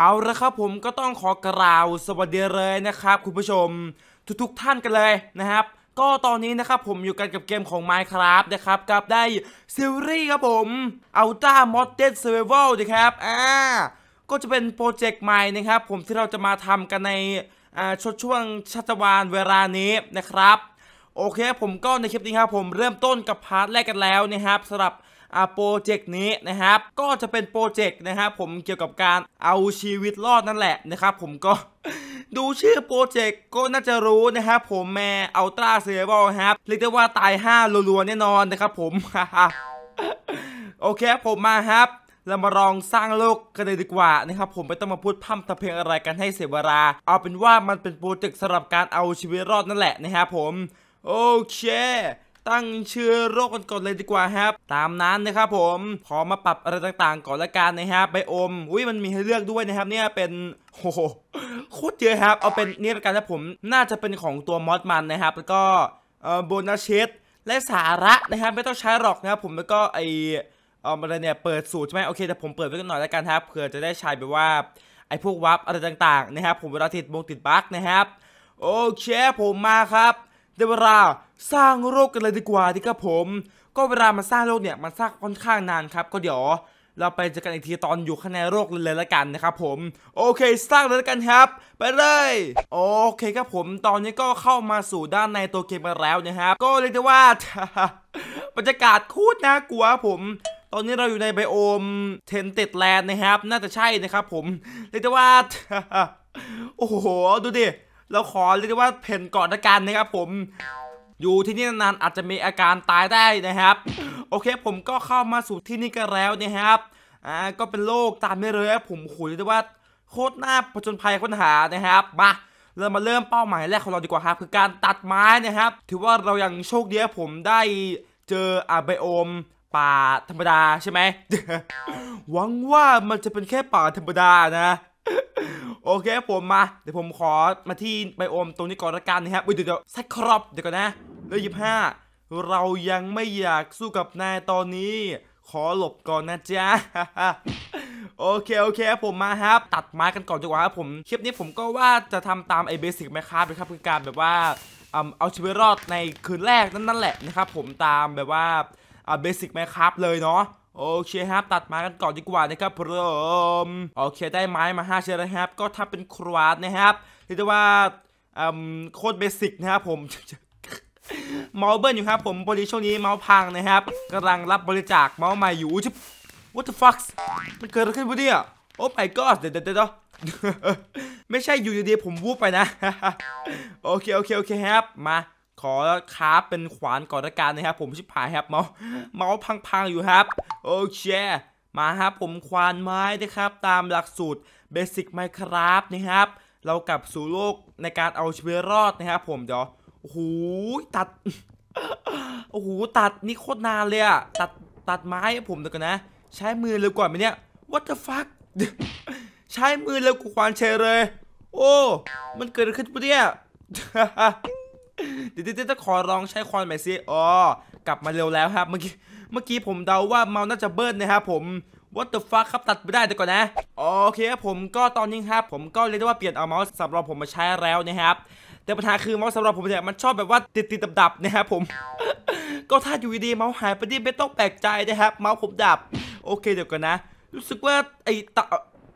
เอาละครับผมก็ต้องขอกล่าวสวัสดีเลยนะครับ คุณผู้ชมทุกๆท่านกันเลยนะครับ ก็ตอนนี้นะครับผมอยู่กันกับเกมของ Minecraft นะครับกับได้ซีรีส์ครับผม Ultra Modded Survival นะครับอ่าก็จะเป็นโปรเจกต์ใหม่นะครับผมที่เราจะมาทำกันในอ่าชช่วงชัตวานเวลานี้นะครับ โอเคผมก็ในคลิปนี้ครับผมเริ่มต้นกับพาร์ทแรกกันแล้วนะครับสำหรับ อ่าโปรเจกต์นี้นะครับ ก็จะเป็นโปรเจกต์นะครับผมเกี่ยวกับการเอาชีวิตรอดนั่นแหละนะครับ ผมก็ดูชื่อโปรเจกต์ก็น่าจะรู้นะครับผมแม่อัลตราเซเบิลครับเรียกได้ว่าตาย5รัวๆแน่นอนนะครับผมโอเคผมมาครับเรามาลองสร้างโลกกันเลยดีกว่านะครับผมไม่ต้องมาพูดพร่ำทำเพลงอะไรกันให้เสียเวลา เอาเป็นว่ามันเป็นโปรเจกต์สำหรับการเอาชีวิตรอดนั่นแหละนะครับผม โอเค ตั้งชื่อโรคกันก่อนเลยดีกว่าครับ ตามนั้นนะครับผมขอมาปรับอะไรต่างๆ ก่อนละกันนะครับไบโอมอุ้ยมันมีให้เลือกด้วยนะครับเนี่ยเป็นโอ้โหโคตรเยอะครับ เอาเป็นนี่ละกันนะผมน่าจะเป็นของตัวมอสมันนะครับ แล้วก็เอ่อโบนัสเชดและสาระนะครับไม่ต้องใช้หรอกนะครับผมแล้วก็ไอเอาอะไรเนี่ยเปิดสูตรใช่ไหมโอเคแต่ผมเปิดไว้กันหน่อยล้วกันครับเผื่อจะได้ใช้แบบว่าไอ้พวกวับอะไรต่างๆนะครับผมเวลาติดบงติดบั๊กนะครับโอเคผมมาครับ ได้เวลาสร้างโลกกันเลยดีกว่าดีครับผม ก็เวลามาสร้างโลกเนี่ยมันสร้างค่อนข้างนานครับ ก็เดี๋ยวเราไปเจอกันอีกทีตอนอยู่ข้างในโลกเลยล้วกันนะครับผม โอเคสร้างเลยแล้วกันครับ ไปเลยโอเคครับผมตอนนี้ก็เข้ามาสู่ด้านในตัวเกมกันแล้วนะครับ ก็เรียกได้ว่าบรรยากาศคตรน่ากลัวผมตอนนี้เราอยู่ในไบโอมเทนเต็ดแลนด์นะครับ น่าจะใช่นะครับผม เรียกได้ว่า โอ้โห ดูดิ เราขอเรียกได้ว่าเพ่นก่อนละกันนะครับผมอยู่ที่นี่นานๆอาจจะมีอาการตายได้นะครับ โอเคผมก็เข้ามาสู่ที่นี่กันแล้วนะครับอ่าก็เป็นโลกตามไม่เลยครับผมโอ้โหเรียกได้ว่าโคตรหน่าผจญภัยค้นหานะครับมาเรามาเริ่มเป้าหมายแรกของเราดีกว่าครับ คือการตัดไม้นะครับ ถือว่าเรายังโชคดีผมได้เจออาไบโอมป่าธรรมดาใช่ไหมหวังว่ามันจะเป็นแค่ป่าธรรมดานะ โอเคผมมา เดี๋ยวผมขอมาที่ไบโอมตรงนี้ก่อนละกันนะครับอุ๊ยเดี๋ยวเดี๋ยวสักครอบเดี๋ยวก่อนนะเลขยี่ห้าเรายังไม่อยากสู้กับนายตอนนี้ ขอหลบก่อนนะจ๊ะโอเคโอเคผมมาครับ ตัดไม้กันก่อนดีกว่าครับผมคลิปนี้ผมก็ว่าจะทำตามไอ้เบสิกไหมครับนะครับคือการแบบว่าเอาชีวิตรอดในคืนแรกนั่นนั่นแหละนะครับผมตามแบบว่าอ่าเบสิกไหมครับเลยเนาะ โอเคครับ ตัดไม้กันก่อนดีกว่านะครับผมโอเคได้ไม้มา 5 เชือกแล้วครับ ก็ถ้าเป็นครวาดนะครับเรียกได้ว่าอืมโคตรเบสิกนะครับผมเมาส์เบิ้ลอยู่ครับผมพอดีช่วงนี้เมาส์พังนะครับกำลังรับบริจาคเมาส์ใหม่อยู่ชิบ What the fuck มันเกิดอะไรขึ้นวะเนี่ยโอ้ my god เดี๋ยวเดี๋ยวเดี๋ยวไม่ใช่อยู่ดีๆผมวูบไปนะ โอเค โอเค โอเคครับ มาขอคราฟเป็นขวานก่อนละกันนะครับ ผมชิบหายครับ เมาส์เมาส์พังๆอยู่ครับ โอเค มาครับผมควานไม้นะครับ ตามหลักสูตร Basic Minecraft นะครับ เรากลับสู่โลกในการเอาชีวิตรอดนะครับผมเดี๋ยวโอ้โหตัด โอ้โหตัดนี่โคตรนานเลยอะตัดตัดไม้ผมเดี๋ยวกันนะ ใช้มือเร็วกว่าไหมเนี่ย What the fuck ใช้มือเร็วกว่าควานเชยเลย โอ้ มันเกิดอะไรขึ้นปะเนี่ยเดี๋ยวเดี๋ยวเดี๋ยวจะขอลองใช้ควานใหม่สิอ๋อกลับมาเร็วแล้วครับเมื่อกี้ เมื่อกี้ผมเดาว่าเมาส์น่าจะเบิ้ลนะครับผม What the fuck ครับตัดไม่ได้เดี๋ยวก่อนนะ โอเคครับผมก็ตอนนี้ครับผมก็เรียกได้ว่าเปลี่ยนเอาเมาส์สำหรับผมมาใช้แล้วนะครับ แต่ปัญหาคือเมาส์สำหรับผมเนี่ยมันชอบแบบว่าติดติดดับดับๆนะครับผม ก็ถ้าอยู่ดีๆเมาส์หายไปดิไม่ต้องแปลกใจนะครับ เมาส์ผมดับ โอเคเดี๋ยวก่อนนะ รู้สึกว่าไอ้ตะ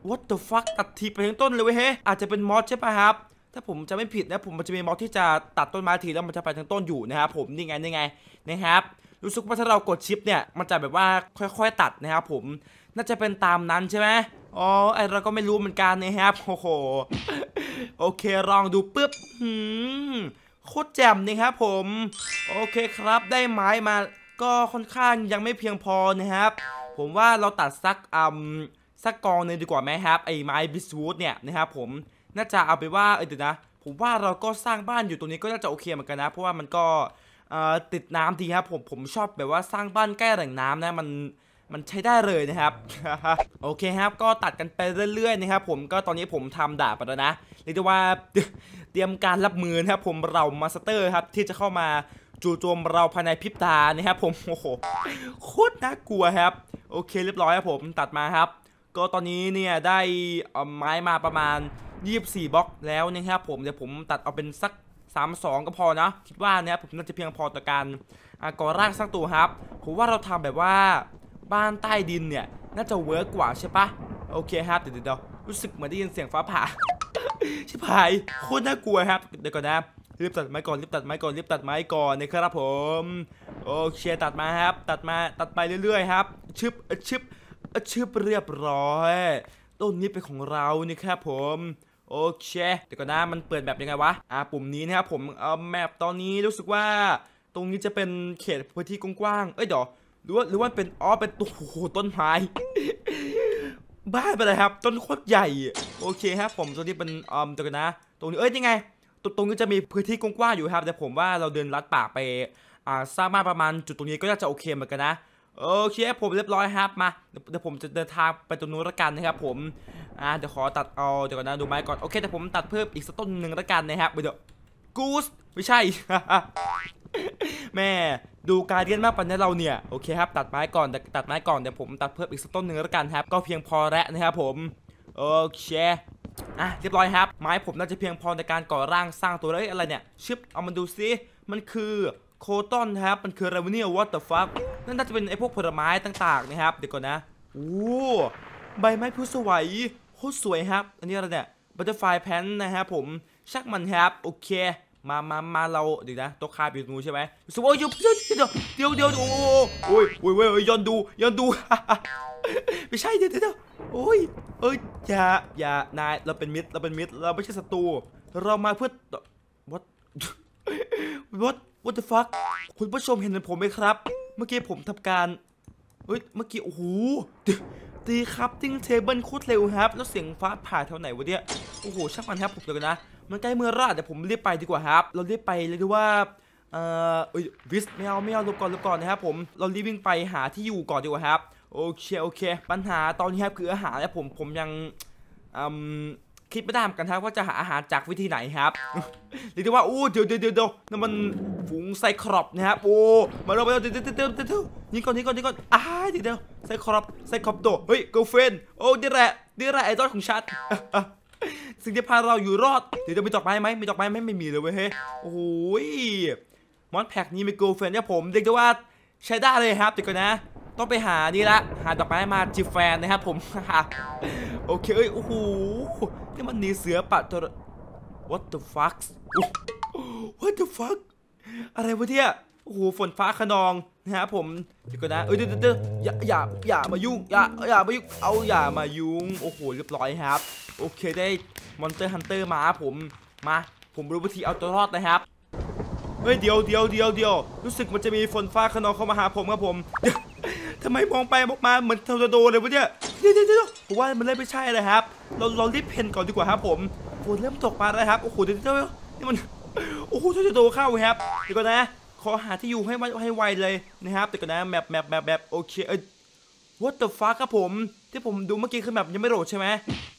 what the fuck ตัดทีไปทั้งต้นเลยเว้ยเฮ้อาจจะเป็นมอสใช่ป่ะครับถ้าผมจะไม่ผิดนะผมมันจะมีมอสที่จะตัดต้นไม้ทีแล้วมันจะไปทั้งต้นอยู่นะครับผมนี่ไงนี่ไงนะครับ รู้สึกว่าถ้าเรากดชิปเนี่ยมันจะแบบว่าค่อยๆ ตัดนะครับผมน่าจะเป็นตามนั้นใช่ไหมอ๋อไอเราก็ไม่รู้เหมือนกันนะครับโอ้โหโอเคลองดูปุ๊บหืมโคตรแจ่มนี่ครับผม โอเคครับได้ไม้มาก็ค่อนข้างยังไม่เพียงพอนะครับ ผมว่าเราตัดสักอืมสักกองหนึงดีกว่าไหมครับไอ้ไม้บิสวูดเนี่ยนะครับผมน่าจะเอาไปว่าเออเดี๋ยวนะ ผมว่าเราก็สร้างบ้านอยู่ตรงนี้ก็น่าจะโอเคเหมือนกันนะ เพราะว่ามันก็ ติดน้ำดีครับผมผมชอบแบบว่าสร้างบ้านใกล้แหล่งน้ำนะมันมันใช้ได้เลยนะครับ โอเคครับ ก็ตัดกันไปเรื่อยๆนะครับผมก็ตอนนี้ผมทำดาบไปแล้วนะเรียกได้ว่าเตรียมการรับมือนะครับผมเรามาสเตอร์ครับที่จะเข้ามาจู่โจมเราภายในพริบตานะครับผมโอ้โหโคตรน่ากลัวครับ โอเคเรียบร้อยครับผมตัดมาครับ ก็ตอนนี้เนี่ยได้ไม้มาประมาณ 24บล็อกแล้วนะครับผมเดี๋ยวผมตัดเอาเป็นสัก 32 ก็พอนะ คิดว่าเนี่ยผมน่าจะเพียงพอต่อการก่อร่างสร้างตัวครับ ผมว่าเราทำแบบว่าบ้านใต้ดินเนี่ย น่าจะเวิร์กกว่าใช่ปะโอเคครับเดี๋ยวเดี๋ยวรู้สึกเหมือนได้ยินเสียงฟ้าผ่าชิบหายโคตรน่ากลัวครับเดี๋ยวก่อนนะรีบตัดไม้ก่อนรีบตัดไม้ก่อนรีบตัดไม้ก่อนนะครับผมโอเคตัดมาครับ ตัดมาตัดไปเรื่อยๆครับ ชึบชึบชึบเรียบร้อยต้นนี้เป็นของเรานี่ครับผม โอเคเดี๋ยวก่อนนะมันเปิดแบบยังไงวะอ่าปุ่มนี้นะครับผมเอ่อแมปตอนนี้รู้สึกว่า ตรงนี้จะเป็นเขตพื้นที่กว้างๆเอ้ยเดี๋ยวหรือว่าหรือว่าเป็นอ๋อเป็นโอ้โหต้นไม้บ้าไปเลยครับ ต้นโคตรใหญ่ โอเคครับผมตรงนี้เป็นอืมตรงนี้นะ ตรงนี้เอ้ยนี่ไงตรงตรงนี้จะมีพื้นที่กว้างๆอยู่ครับ แต่ผมว่าเราเดินลัดป่าไปอ่าสร้างบ้านประมาณจุดตรงนี้ก็น่าจะโอเคเหมือนกันนะ โอเคผมเรียบร้อยครับมาเดี๋ยวผมจะเดินทางไปตรงนู้นละกันนะครับผมอ่าเดี๋ยวขอตัดเอาเดี๋ยวก่อนนะดูไม้ก่อนโอเคแต่ผมตัดเพิ่มอีกสักต้นหนึ่งละกันนะครับเดี๋ยวกูสไม่ใช่ แม่ดูการเรียนมากปันนี้เราเนี่ยโอเคครับตัดไม้ก่อนแต่ตัดไม้ก่อนเดี๋ยวผมตัดเพิ่มอีกสักต้นหนึ่งแล้วกันครับก็เพียงพอแล้วนะครับผมโอเคอะเรียบร้อยครับ ไม้ผมน่าจะเพียงพอในการก่อร่างสร้างตัวเลยอะไรเนี่ยชึบเอามาดูซิมันคือ โคตอนครับมันคืออะไรวะเนี่ยวอเตอร์ฟักนั่นน่าจะเป็นไอ้พวกผลไม้ต่างๆนะครับเดี๋ยวก่อนนะโอ้ใบไม้ผู้สวยโคตรสวยครับ อันนี้อะไรเนี่ยบัตเตอร์ไฟแพนนะครับผมชักมันครับโอเคมามามาเราเดี๋ยวนะต๊ะคาบอยู่ตรงนู้นใช่ไหมรู้สึกว่าเดี๋ยวเดี๋ยวเดี๋ยวเดี๋ยวเดี๋ยวโอ้โอ้ยโอ้ยโอ้ยโอ้ยย้อนดูย้อนดูไม่ใช่เดี๋ยวเดี๋ยวเดี๋ยวโอ้ยเอ้ยอย่าอย่านายเราเป็นมิตรเราเป็นมิตรเราไม่ใช่ศัตรูเรามาเพื่อ what what what the fuck คุณผู้ชมเห็นเหมือนผมไหมครับ เมื่อกี้ผมทำการเฮ้ยเมื่อกี้โอ้โหตีครับติ้งเทเบิลโคตรเร็วครับ แล้วเสียงฟ้าผ่าแถวไหนวะเนี่ยโอ้โหช่างมันครับผมเดี๋ยวนะมันใกล้เมื่อราดเดี๋ยวผมรีบไปดีกว่าครับ เราเรีบไปเลยดีว่าเอ่อเอ้ยวิสไม่เอาไม่เอาลบก่อนลบก่อนนะครับผมเรารีบวิ่งไปหาที่อยู่ก่อนดีกว่าครับโอเคโอเค ปัญหาตอนนี้ครับคืออาหารแล้วผมผมยังอืม คิดไม่ได้เหมือนกันครับว่าจะหาอาหารจากวิธีไหนครับเรียกได้ว่าโอ้เดี๋ยวเดี๋ยวเดี๋ยวเดี๋ยวนั่นมันฝูงไซครอปนะครับโอ้มาเร็วมาเร็วเดี๋ยวเดี๋ยวเดี๋ยวเดี๋ยวเดี๋ยวนี่ก่อนนี่ก่อนนี่ก่อนอ้าเดี๋ยวเดี๋ยวไซครอปไซครอปโตเฮ้ยเกิร์ลเฟนโอ้นี่แหละนี่แหละไอดอลของฉันสิ่งที่พาเราอยู่รอดเดี๋ยวจะมีดอกไม้ไหมมีดอกไม้ไหมไม่มีเลยเว้ยเฮ้ยโอ้ยมอนแพ็กนี้มีเกิร์ลเฟนเนี่ยผมเรียกได้ว่าใช้ได้เลยครับเดี๋ยวก่อนนะต้องไปหานี่ละหาดอกไม้มาจีแฟนนะครับผม โอเคเอ้ยโอ้โหนี่มันหนีเสือปะตัว what the fuck what the fuck อะไรวะเนี่ยโอ้โหฝนฟ้าขนองนะครับผมเดี๋ยวก่อนนะเอ้ยเดี๋ยวเดี๋ยวเดี๋ยวอย่าอย่าอย่ามายุ่งอย่าอย่ามายุ่งเอาอย่ามายุ่งโอ้โหเรียบร้อยครับ โอเคได้มอนเตอร์ฮันเตอร์มาผมมาผมรู้วิธีเอาตัวรอดนะครับเฮ้ยเดี๋ยวเดี๋ยวเดี๋ยวเดี๋ยวรู้สึกมันจะมีฝนฟ้าขนองเข้ามาหาผมครับผมเดี๋ยว ทำไมมองไปมองมาเหมือนทอร์นาโดเลยวะเนี่ยเดี๋ยวเดี๋ยวผมว่ามันเริ่มไม่ใช่เลยครับ เราเรารีบเพนก่อนดีกว่าครับผมฝนเริ่มตกมาแล้วครับ โอ้โหเดี๋ยวเดี๋ยวเดี๋ยวนี่มัน โอ้โหทอร์นาโดเข้าครับเดี๋ยวก่อนนะ ขอหาที่อยู่ให้ไวให้ไวเลยนะครับเดี๋ยวก่อนนะแมปแมปแมปแมปโอเคเอ้ย What the fuck ครับผม ที่ผมดูเมื่อกี้คือแบบยังไม่โหลดใช่ไหม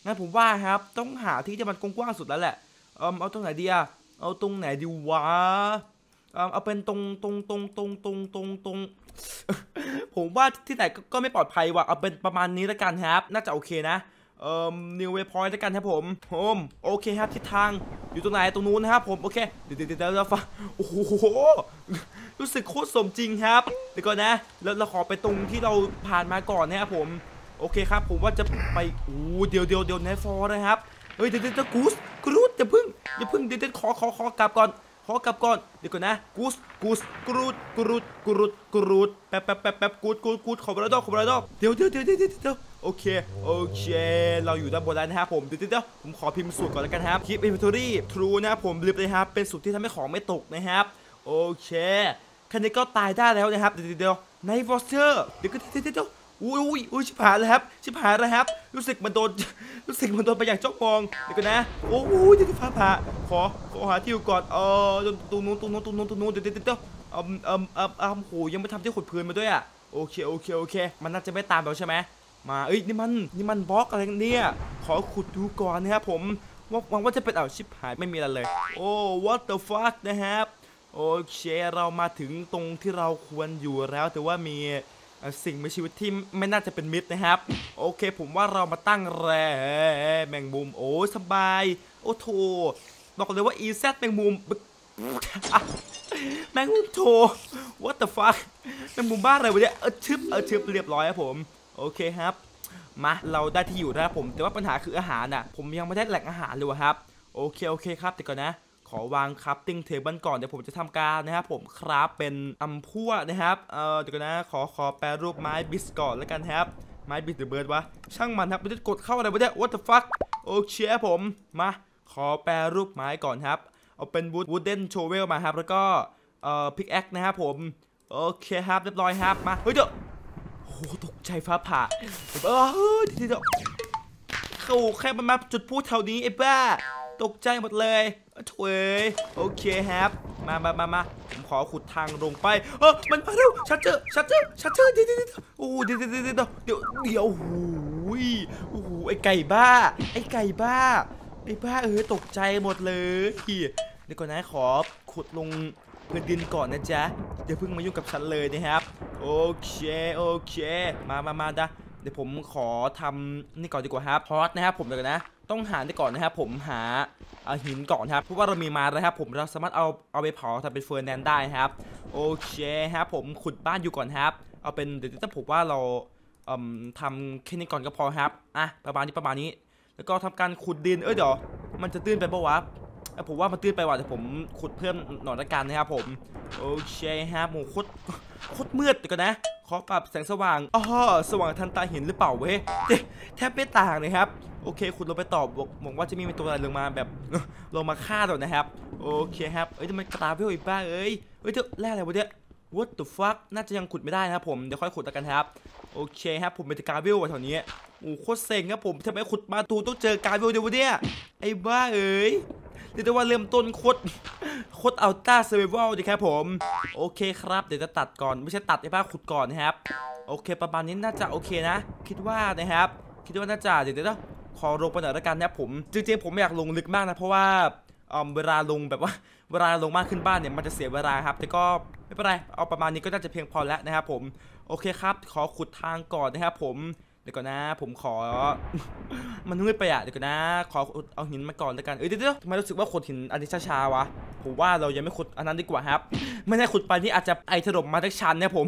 งั้นผมว่าครับ ต้องหาที่ที่มันกว้างสุดแล้วแหละเออเอาตรงไหนดีอะเอาตรงไหนดีวะเออเอาเป็นตรงตรงตรงตรงตรงตรงตรง ผมว่าที่ไหนก็ไม่ปลอดภัยว่ะเอาเป็นประมาณนี้แล้วกันครับ น่าจะโอเคนะเอ่อนิวเวย์พอยต์แล้วกันครับผมผมโอเคครับทิศทางอยู่ตรงไหนตรงนู้นนะครับผมโอเคเดี๋ยวเดี๋ยวเดี๋ยวเดี๋ยวฟังโอ้โหรู้สึกโคตรสมจริงครับเดี๋ยวก่อนนะแล้วเราขอไปตรงที่เราผ่านมาก่อนนะครับผมโอเคครับ ผมว่าจะไปโอ้เดี๋ยวเดี๋ยวเดี๋ยวไนฟอร์นะครับเฮ้ยเดี๋ยวเดี๋ยวเดี๋ยวกูสกรูดอย่าพึ่งอย่าพึ่งเดี๋ยวเดี๋ยวขอขอขอกลับก่อน ขอกลับก่อนเดี๋ยวก่อนนะกูสกูสกรูดกรูดกรูดกรูดแป๊บแป๊บแป๊บแป๊บกูดกูดกูดขอบระดอกขอบระดอกเดี๋ยวเดี๋ยวเดี๋ยวเดี๋ยวเดี๋ยวเดี๋ยวโอเคโอเค เราอยู่ด้านบนแล้วนะครับผมเดี๋ยวเดี๋ยวเดี๋ยวผมขอพิมพ์สูตรก่อนแล้วกันครับ Keep Inventory True นะครับผมลืมเลยครับเป็นสูตรที่ทำให้ของไม่ตกนะครับโอเคคันนี้ก็ตายได้แล้วนะครับเดี๋ยวเดี๋ยวในวอสเตอร์เดี๋ยวก็เดี๋ยวเดี๋ยวเดี๋ยว อุ้ยอุ้ยอุ้ยชิบหายแล้วครับ ชิบหายแล้วครับ รู้สึกมันโดน รู้สึกมันโดนไปอย่างจ้องมอง เดี๋ยวกันนะ โอ้ยเดี๋ยวฟ้าผ่า ขอ ขอหาที่อยู่ก่อน เออตรงนู้นตรงนู้นตรงนู้นตรงนู้นเดี๋ยวเดี๋ยวเดี๋ยวอืมอืมอืมอืมโหยังไม่ทำที่ขุดพื้นมาด้วยอะ โอเค โอเค โอเค มันน่าจะไม่ตามเราใช่ไหมมา เอ้ย นี่มัน นี่มันบล็อกอะไรกันเนี่ย ขอขุดดูก่อนนะครับผม ว่าหวังว่าจะเป็นเอาวชิบหายไม่มีอะไรเลย โอ้ what the fuck นะครับ โอเค เรามาถึงตรงที่เราควรอยู่แล้ว แต่ว่ามี สิ่งมีชีวิตที่ไม่น่าจะเป็นมิตรนะครับ โอเค ผมว่าเรามาตั้งแร่แมงมุมโอ้สบาย โอ้โถบอกเลยว่าอีแซแมงมุมแมงมุมโถ what the fuck แมงมุมบ้าอะไรวะเนี่ยเออชึบเออชึบเรียบร้อยครับผม โอเคครับมาเราได้ที่อยู่แล้วผม แต่ว่าปัญหาคืออาหารน่ะ ผมยังไม่ได้แหล่งอาหารเลยวะครับ โอเคโอเคครับแต่ก่อนนะ อวางครับติ้งเทเบิลก่อน เดี๋ยวผมจะทำการนะครับผมครับเป็นอัมพั่วนะครับเออเดี๋ยวก่อนนะขอขอแปรรูปไม้บิสก่อนแล้วกันครับไม้บิสหรือเบิร์ดวะช่างมันครับไม่ได้กดเข้าอะไรวะเนี่ย what the fuck โอเคผมมาขอแปรรูปไม้ก่อนครับ เอาเป็นวูดวูดเดนโชเวลมาครับแล้วก็เอ่อพิกแอคนะครับผมโอเคครับเรียบร้อยครับมาเฮ้ยเดี๋ยวโอ้ตกใจฟ้าผ่าเออเดี๋ยวเดี๋ยวเขาแค่มันมาจุดพูดแถวนี้ไอ้บ้า ตกใจหมดเลยโถยโอเคครับ มามามามาผมขอขุดทางลงไป เออมันมาเร็วชัดเจอชัดเจอชัดเจอเดี๋ยวเดี๋ยวเดี๋ยวโอ้เดี๋ยวเดี๋ยวเดี๋ยวเดี๋ยวเดี๋ยวโอ้โหยโอ้โหไอไก่บ้า ไอไก่บ้า ไอบ้าเออตกใจหมดเลยเดี๋ยวก่อนนะขอขุดลงพื้นดินก่อนนะจ๊ะอย่าเพิ่งมายุ่งกับฉันเลยนะครับ โอเค โอเค มามามาดะเดี๋ยวผมขอทำนี่ก่อนดีกว่าครับพอสนะครับผมเดี๋ยวก่อนนะ ต้องหาได้ก่อนนะครับผมหาหินก่อนครับเพราะว่าเรามีมาแล้วครับผมเราสามารถเอาเอาไปเผาทำเป็นเฟอร์แนนได้ครับโอเคครับผมขุดบ้านอยู่ก่อนครับ เอาเป็นเดี๋ยวถ้าผมว่าเราเอ่มทำแค่นี้ก่อนก็พอครับอะประมาณนี้ประมาณนี้ แล้วก็ทำการขุดดินเอ้ยเดี๋ยวมันจะตื้นไปปะวะผมว่ามันตื้นไปว่ะแต่ผมขุดเพิ่มหน่อยละกันนะครับผมโอเคครับโหคตรโคตรมืดเดี๋ยวก่อนนะ ขอปรับแสงสว่างอ๋อสว่างทันตาเห็นหรือเปล่าเว้ยเจ๊แทบไม่ต่างเลยครับ โอเค คุณลงไปตอบบอกว่าจะมีตัวอะไรลงมาแบบลงมาฆ่าเรานะครับ โอเคครับ เอ้ยทำไมกราฟเวลอีกบ้าเอ้ยเฮ้ยเจ้าแร่อะไรวะเนี่ย what the fuck น่าจะยังขุดไม่ได้นะครับผม เดี๋ยวค่อยขุดแล้วกันครับ โอเคครับ ผมเป็นกราฟเวลแถวนี้โอ้โคตรเซ็งครับผมทำไมขุดมาตูต้องเจอกาฟเวลเดี๋ยววะเนี่ยไอ้บ้าเอ้ย เรียกได้ว่าเริ่มต้นโคตรโคตรอัลต้าเซเวอร์ไวลดีครับผม โอเคครับ เดี๋ยวจะตัดก่อน ไม่ใช่ตัดไอ้บ้าขุดก่อนนะครับ โอเค ประมาณนี้น่าจะโอเคนะ คิดว่านะครับ คิดว่าน่าจะเดี๋ยวเดี๋ยวนะขอลงไปหน่อยละกันนะครับผม จริงๆผมอยากลงลึกมากนะ เพราะว่าเออเวลาลงแบบว่าเวลาลงมากขึ้นบ้านเนี่ยมันจะเสียเวลาครับ แต่ก็ไม่เป็นไร เอาประมาณนี้ก็น่าจะเพียงพอแล้วนะครับผม โอเคครับ ขอขุดทางก่อนนะครับผม เดี๋ยวก่อนนะผมขอ มันมืดไปอะเดี๋ยวก่อนนะ ขอเอาหินมาก่อนแล้วกันเอ้ยเดี๋ยวเดี๋ยวทำไมรู้สึกว่าขุดหินอันนี้ช้าๆวะผมว่าเรายังไม่ขุดอันนั้นดีกว่าครับ ไม่ได้ขุดไปที่อาจจะไอถล่มมาทั้งชั้นนี่ยผม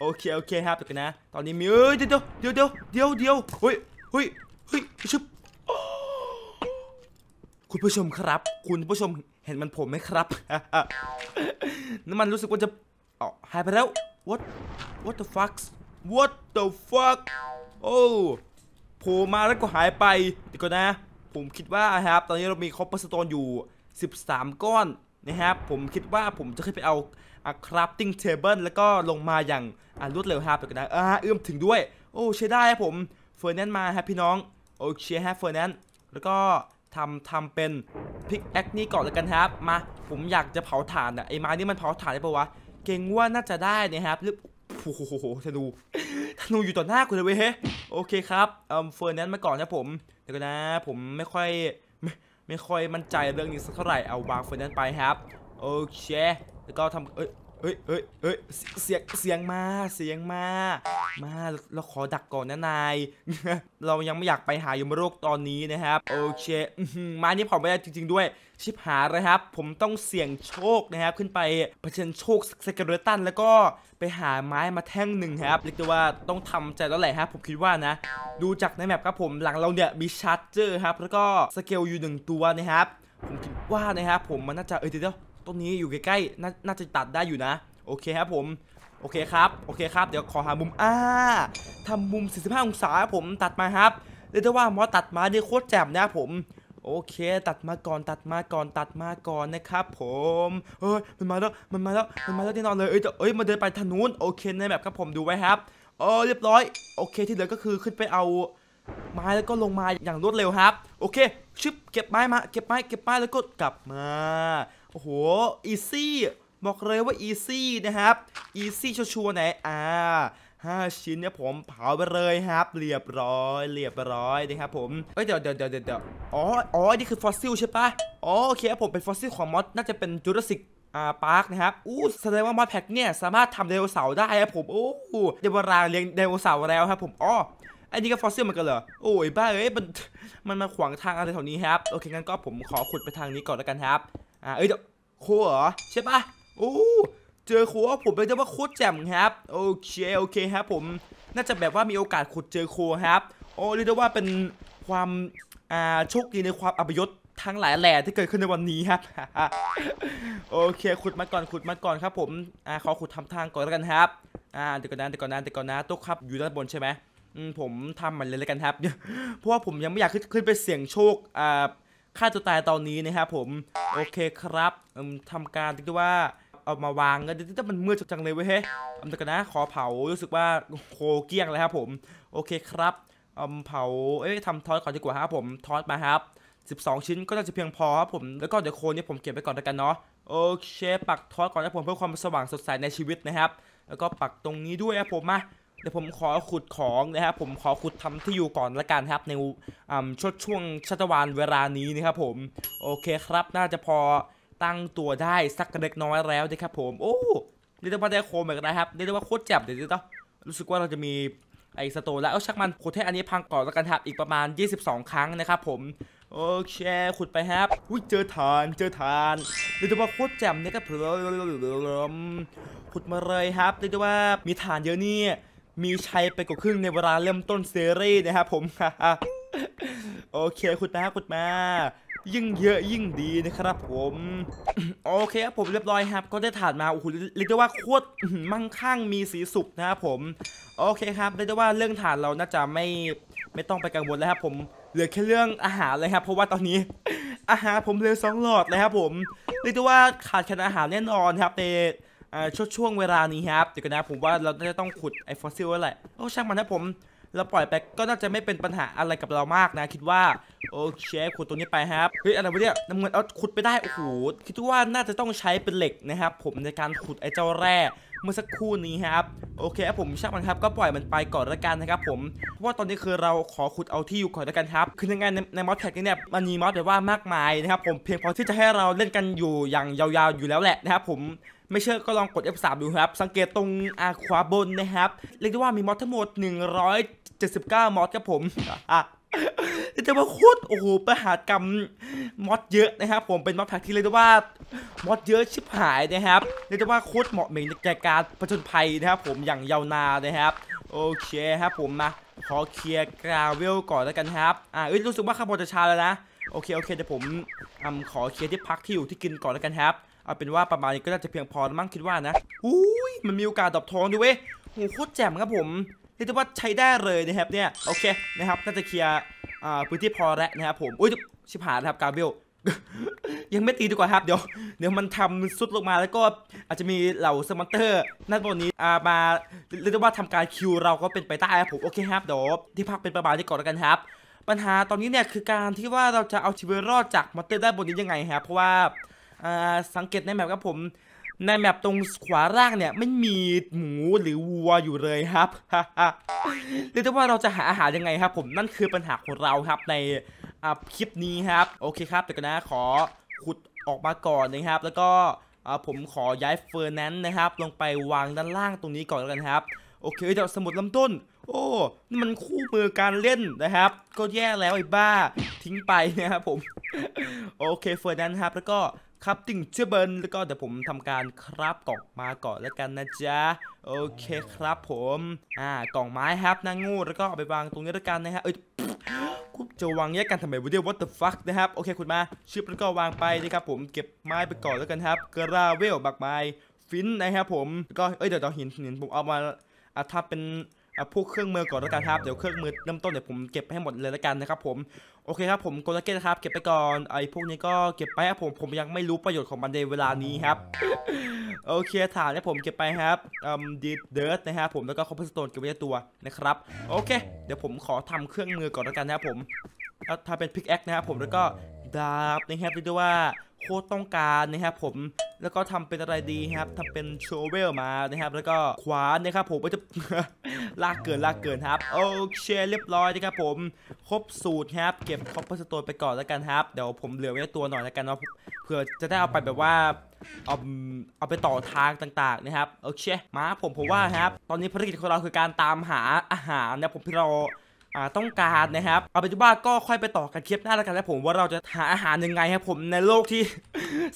โอเคโอเคครับเดี๋ยวกันนะ ตอนนี้มีเอ้ยเดี๋ยวเดี๋ยวเดี๋ยวเดี๋ยวเดี๋ยวเฮ้ยเฮ้ยเฮ้ยชึบคุณผู้ชมครับ คุณผู้ชมเห็นมันผมไหมครับน้ำมันรู้สึกว่าจะอ๋อหายไปแล้ว what what the fuck what the fuck โอ้โผล่มาแล้วก็หายไปเดี๋ยวก่อนนะ ผมคิดว่าครับ ตอนนี้เรามีคอปเปอร์สโตนอยู่ 13 ก้อนนะครับ ผมคิดว่าผมจะขึ้นไปเอาอะคราฟติ้งเทเบิลแล้วก็ลงมาอย่างรวดเร็วครับเดี๋ยวก่อนนะอ่าเอื้อมถึงด้วย โอ้ใช้ได้ครับผมเฟอร์แนนมาครับพี่น้อง โอเคฮะเฟอร์แนนแล้วก็ทำทำเป็นพิกแอคนี่ก่อนแล้วกันครับ มา ผมอยากจะเผาถ่านอะไอ้ไม้นี่มันเผาถ่านได้ปะวะ เก่งว่าน่าจะได้นะครับหรือ โอ้โหธนูธนูอยู่ต่อหน้ากูเลยเว้ยโอเคครับเอ่อเฟอร์แนนซ์มาก่อนนะผมเดี๋ยวกันนะผมไม่ค่อยไม่ไม่ค่อยมั่นใจเรื่องนี้สักเท่าไหร่เอาวางเฟอร์แนนซ์ไปครับ โอเค แล้วก็ทำเอ้ย เอ้ยเอ้ยเอ้ยเสียงเสียงมาเสียงมา มาเราขอดักก่อนนะนาย เรายังไม่อยากไปหายมโรคตอนนี้นะครับโอเคไม้นี้เผาไม่ได้จริง ๆด้วย ชิบหาเลยครับ ผมต้องเสี่ยงโชคนะครับขึ้นไปเผชิญโชคสเกเลตันแล้วก็ไปหาไม้มาแท่งหนึ่งครับเรียกได้ว่าต้องทำใจแล้วแหละครับผมคิดว่านะ ดูจากในแมปครับผมหลังเราเนี่ยมีชาร์จเจอร์ครับแล้วก็สเกลอยู่หนึ่งตัวนะครับผมคิดว่านะครับผมมันน่าจะเออเดี๋ยว ต้นนี้อยู่ใกล้ๆนน่าจะตัดได้อยู่นะ โอเคครับผม โอเคครับ โอเคครับ เดี๋ยวขอหามุม อ่าทำมุม 45 องศาครับผมตัดมาครับเรียกได้ว่ามอตัดมาเนี่ยโคตรแจ่มนะครับผม โอเค ตัดมาก่อนตัดมาก่อนตัดมาก่อนนะครับผมเฮ้ยมันมาแล้วมันมาแล้วมันมาแล้วแน่นอนเลยเอ้ยเอ้ยมันเดินไปทางนู้นโอเคในแบบครับผมดูไว้ครับเออเรียบร้อยโอเคที่เหลือก็คือขึ้นไปเอาไม้แล้วก็ลงมาอย่างรวดเร็วครับ โอเค ชึบเก็บไม้มาเก็บไม้เก็บไม้แล้วก็กลับมา โอ้โหอีซี่บอกเลยว่าอีซี่นะครับอีซี่ชัวร์ๆไหนอ่าห้าชิ้นเนี่ยผมเผาไปเลยครับ เรียบร้อย เรียบร้อยนะครับผมเอ้ยเดี๋ยวเดี๋ยวเดี๋ยวเดี๋ยวอ๋ออ๋อนี่คือฟอสซิลใช่ปะอ๋อโอเคผมเป็นฟอสซิลของมอสน่าจะเป็นจูราสสิกอ่าปาร์คนะครับอู้แสดงว่ามอดแพ็กเนี่ยสามารถทำไดโนเสาร์ได้ครับผมโอ้เดวราเลี้ยงไดโนเสาร์แล้วครับผมอ๋ออ้นี่ก็ฟอสซิลเหมือนกันเหรอ โอ้ยบ้าเอ้ยมันมันมาขวางทางอะไรแถวนี้ครับ โอเคงั้นก็ผมขอขุดไปทางนี้ก่อนแล้วกันครับ อ่าเอ้ยเดี๋ยวโคเหรอใช่ปะโอ้เจอโคผมเลยจะว่าโคตรแจ่มครับ โอเคโอเคครับผมน่าจะแบบว่ามีโอกาสขุดเจอโคครับโอ้เรียกได้ว่าเป็นความอ่าโชคดีในความอัปยศทั้งหลายแหล่ที่เกิดขึ้นในวันนี้ครับ โอเคขุดมาก่อนขุดมาก่อนครับผมอ่าขอขุดทำทางก่อนแล้วกันครับอ่าเดี๋ยวก่อนนะเดี๋ยวก่อนนะเดี๋ยวก่อนนะตุ๊กครับอยู่ด้านบนใช่ไหมอืมผมทำมันเลยแล้วกันครับ เพราะว่าผมยังไม่อยากขึ้นขึ้นไปเสี่ยงโชคอ่า ฆ่าตัวตายตอนนี้นะครับผมโอเคครับอืมทำการที่ว่าเอามาวางกันเดี๋ยวแต่มันมืดจังเลยเว้ยเฮ้ยอาเดี๋ยวก่อนนะขอเผารู้สึกว่าโคเกี้ยงเลยครับผมโอเคครับเอาเผาเอ้ยทำทอดก่อนดีกว่าครับผมทอดมาครับ12 ชิ้นก็น่าจะเพียงพอครับผม แล้วก็เดี๋ยวโคนนี้ผมเก็บไปก่อนแล้วกันเนาะ โอเค ปักทอดก่อนนะผมเพื่อความสว่างสดใสในชีวิตนะครับ แล้วก็ปักตรงนี้ด้วยครับผมมา เดี๋ยวผมขอขุดของนะครับผมขอขุดทำที่อยู่ก่อนละกันครับในช่วงช่วงชัตวานเวลานี้นะครับผมโอเคครับน่าจะพอตั้งตัวได้สักเล็กน้อยแล้วนะครับผมโอ้เรียกได้ว่าได้โคมเหมือนกันนะครับเรียกได้ว่าโคตรเจ็บเดี๋ยวต้องรู้สึกว่าเราจะมีไอ้สโตแล้วเอาชักมันขุดให้อันนี้พังก่อนแล้วกันครับอีกประมาณ 22 ครั้งนะครับผมโอเคขุดไปครับอุ้ยเจอฐานเจอฐานเรียกได้ว่าโคตรแจ่มเนี่ยครับขุดมาเลยครับเรียกได้ว่ามีฐานเยอะนี่ มีชัยไปกว่าครึ่งในเวลาเริ่มต้นซีรีส์นะครับผมโอเคขุดมาขุดมา ยิ่งเยอะยิ่งดีนะครับผม โอเคครับผมเรียบร้อยครับ ก็ได้ฐานมาโอ้โหเรียกได้ว่าโคตรมั่งคั่งมีสีสุกนะครับผม โอเคครับเรียกได้ว่าเรื่องฐานเราน่าจะไม่ไม่ต้องไปกังวลแล้วครับผมเหลือแค่เรื่องอาหารเลยครับเพราะว่าตอนนี้อาหารผมเหลือสองหลอดเลยครับผมเรียกได้ว่าขาดแคลนอาหารแน่นอนครับใน อ่าช่วงช่วงเวลานี้ครับเดี๋ยวกันนะผมว่าเราน่าจะต้องขุดไอ้ฟอสซิลแล้วแหละโอ้ช่างมันนะผมเราปล่อยไปก็น่าจะไม่เป็นปัญหาอะไรกับเรามากนะคิดว่า โอเคขุดตรงนี้ไปครับเฮ้ยอะไรวะเนี่ยน้ำเงินเอาขุดไปได้โอ้โหคิดว่าน่าจะต้องใช้เป็นเหล็กนะครับ ผมในการขุดไอ้เจ้าแร่เมื่อสักครู่นี้ครับโอเคผมช่างมันครับก็ปล่อยมันไปก่อนละกันนะครับผมเพราะว่าตอนนี้คือเราขอขุดเอาที่อยู่ก่อนละกันครับคือยังไงในในมอสแท็กนี้เนี่ยมันมีมอสแบบว่ามากมายนะครับผมเพียงพอที่จะให้เราเล่นกันอยู่อย่างยาวๆอยู่แล้วแหละนะครับผม ไม่เชื่อก็ลองกด F3 ดูครับ สังเกตตรงอาขวาบนนะครับ เรียกได้ว่ามีมอดทั้งหมด 179 มอดครับผมอะเรียกได้ว่าโคตรโอ้โหประหารกรรมมอดเยอะนะครับผมเป็นมอดแพ็กที่เรียกได้ว่ามอดเยอะชิบหายนะครับเรียกได้ว่าโคตรเหมาะเหม่งในการผจญภัยนะครับผมอย่างยาวนานนะครับโอเคครับผมมาขอเคลียร์กราเวลก่อนแล้วกันครับอ่าเอ้ยรู้สึกว่าข้างบนจะชาแล้วนะโอเคโอเคเดี๋ยวผมอำขอเคลียร์ที่พักที่อยู่ที่กินก่อนแล้วกันครับ เอาเป็นว่าประมาณนี้ก็น่าจะเพียงพอแล้วมั้งคิดว่านะอุ้ยมันมีโอกาสดอปทองด้วยเว้ยโหโคตรแจ่มครับผมเรียกได้ว่าใช้ได้เลยนะครับเนี่ยโอเคนะครับน่าจะเคลียร์พื้นที่พอแล้วนะครับผมอุ้ยชิบหายนะครับกาเบลยังไม่ตีดีกว่าครับเดี๋ยวเดี๋ยวมันทำสุดลงมาแล้วก็อาจจะมีเหล่าสมอนเตอร์นั่นบนนี้อ่ามาเรียกได้ว่าทำการคิวเราก็เป็นไปได้ครับผมโอเคครับเดี๋ยวที่พักเป็นประมาณนี้ก่อนแล้วกันครับ ปัญหาตอนนี้เนี่ยคือการที่ว่าเราจะเอาชีวิตรอดจากมอนเตอร์ได้บนนี้ยังไงครับเพราะว่า สังเกตในแมปครับผมในแมปตรงขวาล่างเนี่ยไม่มีหมูหรือวัวอยู่เลยครับเรียกได้ว่าเราจะหาอาหารยังไงครับ ผมนั่นคือปัญหาของเราครับในคลิปนี้ครับ โอเคครับเดี๋ยวกันนะขอขุดออกมาก่อนนะครับ แล้วก็ผมขอย้ายเฟอร์นันซ์นะครับ ลงไปวางด้านล่างตรงนี้ก่อนแล้วกันครับ โอเคเดี๋ยวสมุดลำต้น โอ้นี่มันคู่มือการเล่นนะครับ ก็แย่แล้วไอ้บ้าทิ้งไปนะครับผม โอเคเฟอร์นันซ์ครับแล้วก็ ครับติ่งเชื่อเบิร์นแล้วก็เดี๋ยวผมทำการครับกล่องมาก่อนแล้วกันนะจ๊ะโอเคครับผมอ่ากล่องไม้ครับนางงูแล้วก็เอาไปวางตรงนี้แล้วกันนะฮะเอ้ยกูจะวางแยกกันทำไมวะเดียว what the fuck นะครับโอเคคุณมาชิปแล้วก็วางไปนะครับผมเก็บไม้ไปก่อนแล้วกันครับกราเวลบักไม้ฟินนะครับผมแล้วก็เอ้ยเดี๋ยวเดี๋ยวหินหินผมเอามาอะถ้าเป็น พวกเครื่องมือก่อนแล้วกันครับเดี๋ยวเครื่องมือเริ่มต้นเดี๋ยวผมเก็บให้หมดเลยแล้วกันนะครับผมโอเคครับผมโกลเกตนะครับเก็บไปก่อนไอ้พวกนี้ก็เก็บไปครับผมผมยังไม่รู้ประโยชน์ของมันในเวลานี้ครับโอเคฐานเนี่ยผมเก็บไปครับอืมดีเดิร์ดนะครับผมแล้วก็คอมเพลสโตนเก็บไว้ในตัวนะครับโอเค เดี๋ยวผมขอทำเครื่องมือก่อนแล้วกันนะครับผมแล้วถ้าเป็นพิกแอคนะครับผมแล้วก็ดาบนะครับเรียกได้ว่า โคตรต้องการนะครับผมแล้วก็ทำเป็นอะไรดีครับทำเป็นโชเวลมานะครับ แล้วก็ขวานนะครับผมก็จะลากเกินลากเกินครับโอเคเรียบร้อยนะครับผมครบสูตรครับ เก็บคอปเปอร์สโตนไปก่อนแล้วกันครับเดี๋ยวผมเหลือไว้ตัวหน่อยแล้วกันเนาะเผื่อจะได้เอาไปแบบว่าเอาเอาไปต่อทางต่างๆนะครับโอเคมาผมผมว่าครับ ตอนนี้ภารกิจของเราคือการตามหาอาหารนะผมที่เราอ่า ต้องการนะครับ เอาเป็นว่าก็ค่อยไปต่อกันคลิปหน้าแล้วกันนะผมว่าเราจะหาอาหารยังไงครับผมในโลกที่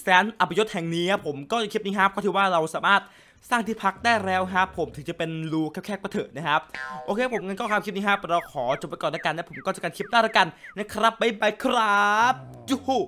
แสนอัปยศแห่งนี้ครับผมก็คลิปนี้ครับก็ถือว่าเราสามารถสร้างที่พักได้แล้วครับผมถึงจะเป็นรูแคบๆก็เถอะนะครับ โอเคผมงั้นก็ครับคลิปนี้ครับเราขอจบไปก่อนแล้วกันนะผมก็จะกันคลิปหน้าแล้วกันนะครับบ๊ายบายครับจูฮู